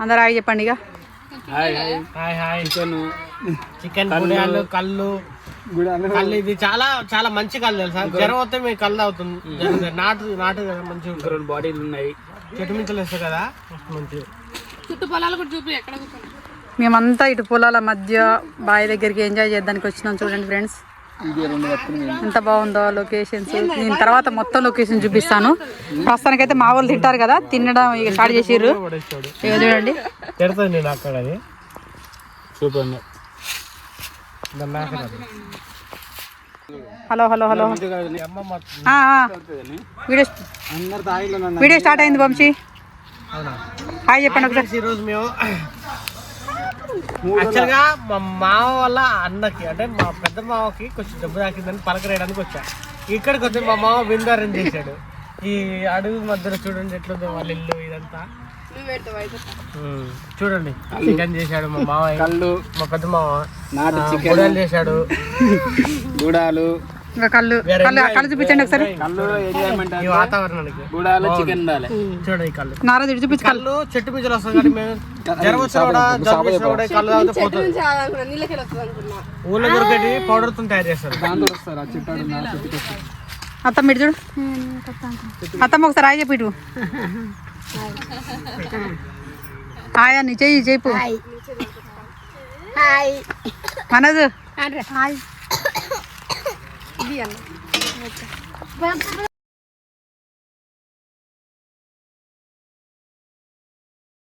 అందరు ఆగి చెప్పండి ఇక. Hi hi. Hi hi. Chicken. గుడియాలు కళ్ళు. కళ్ళు. ఇది చాలా చాలా మంచి కళ్ళు తెలుసా? జ్వరం వస్తే మీకు కళ్ళు అవుతుంది నాటు నాటు కదా మంచిగా ఉంటుంది. రెండు బాడీలు ఉన్నాయి. చెట్టు మించలు వేస్తాయి కదా? మస్తు మంచిది మేమంతా ఇటు పొలాల మధ్య బావి దగ్గరికి ఎంజాయ్ చేయడానికి వచ్చినాం చూడండి ఫ్రెండ్స్ ఎంత బాగుందో లొకేషన్స్. నేను తర్వాత మొత్తం లొకేషన్ చూపిస్తాను. ప్రస్తుతానికైతే మా వాళ్ళు తింటారు కదా తినడం ఇక స్టార్ట్ చేసిర్రు. చూడండి. Hello hello hello. Video video start అయింది వంశీ. హాయ్ చెప్పండి ఒకసారి. ఈరోజు మేము యాక్చువల్గా మా మామ వాళ్ళ అన్నకి అంటే మా పెద్ద మామకి కొంచెం దెబ్బ తాకిందని పలకరేయడానికి వచ్చా. ఇక్కడికి వచ్చి మా మామ బిందారం చేశాడు. ఈ అడవి మధ్యలో చూడండి ఎట్లుందో వాళ్ళ ఇల్లు ఇదంతా. చూడండి. చికెన్ చేశాడు మా మామ కళ్ళు. మా పెద్ద మామ. నాటు చికెన్. గుడాలు చేశాడు. గుడాలు. ఇంకా కళ్ళు కళ్ళు కళ్ళు చూపించండి ఒకసారి. నారాజు ఇటు చూపించు కళ్ళు. చెట్టు పిచ్చలు వస్తాయి కానీ మేము జ్వరం వచ్చినా కూడా జలుబు వచ్చినా కూడా ఈ కళ్ళు తాగితే పోతుంది. ఊళ్ళో దొరికేటి పౌడర్తో తయారు చేస్తారు. దాంతో వస్తారు ఆ చుట్టాడు నా చుట్టుకు వస్తారు అత్తమ్మ ఇటు చూడు. అత్తమ్మ ఒకసారి హాయ్ చెప్పు ఇటు. హాయ్ అని చెయ్యి చెప్పు హాయ్. మనోజ్. హాయ్. Вена.